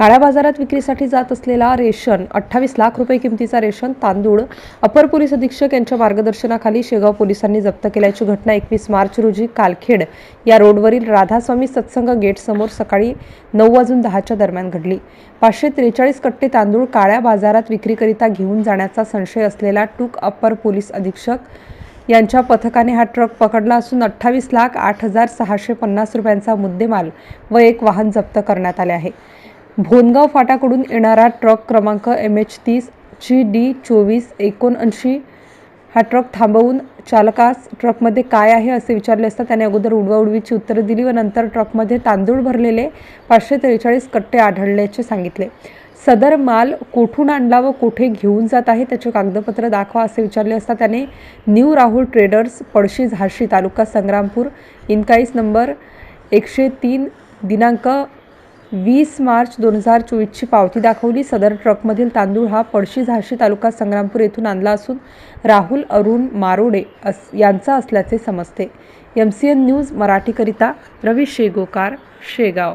काळ्या बाजारात विक्रीसाठी जात असलेला रेशन अठ्ठावीस लाख रुपये किमतीचा रेशन तांदूळ अपर पोलीस अधीक्षक यांच्या मार्गदर्शनाखाली शेगाव पोलिसांनी जप्त केल्याची घटना एकवीस मार्च रोजी कालखेड या रोडवरील राधास्वामी सत्संग गेटसमोर सकाळी नऊ वाजून दहाच्या दरम्यान घडली. पाचशे त्रेचाळीस कट्टे तांदूळ काळ्या बाजारात विक्रीकरिता घेऊन जाण्याचा संशय असलेला टूक अपर पोलीस अधीक्षक यांच्या पथकाने हा ट्रक पकडला असून अठ्ठावीस लाख आठ हजार सहाशे पन्नास रुपयांचा मुद्देमाल व एक वाहन जप्त करण्यात आले आहे. भोनगाव फाटाकडून येणारा ट्रक क्रमांक एम एच तीस जी डी चोवीस एकोणऐंशी हा ट्रक थांबवून चालकास ट्रकमध्ये काय आहे असे विचारले असता त्याने अगोदर उडवाउडवीची उत्तरं दिली व नंतर ट्रकमध्ये तांदूळ भरलेले पाचशे त्रेचाळीस कट्टे आढळल्याचे सांगितले. सदर माल कोठून आणला व कोठे घेऊन जात आहे त्याचे कागदपत्र दाखवा असे विचारले असता त्याने न्यू राहुल ट्रेडर्स पळशी झाशी तालुका संग्रामपूर इनकाईस नंबर एकशे तीन दिनांक वीस मार्च दोन हजार चोवीसची पावती दाखवली. सदर ट्रकमधील तांदूळ हा पळशी झाशी तालुका संग्रामपूर येथून आणला असून राहुल अरुण मारोडे अस यांचा असल्याचे समजते. एम सी एन न्यूज मराठीकरिता रवी शेगोकार शेगाव.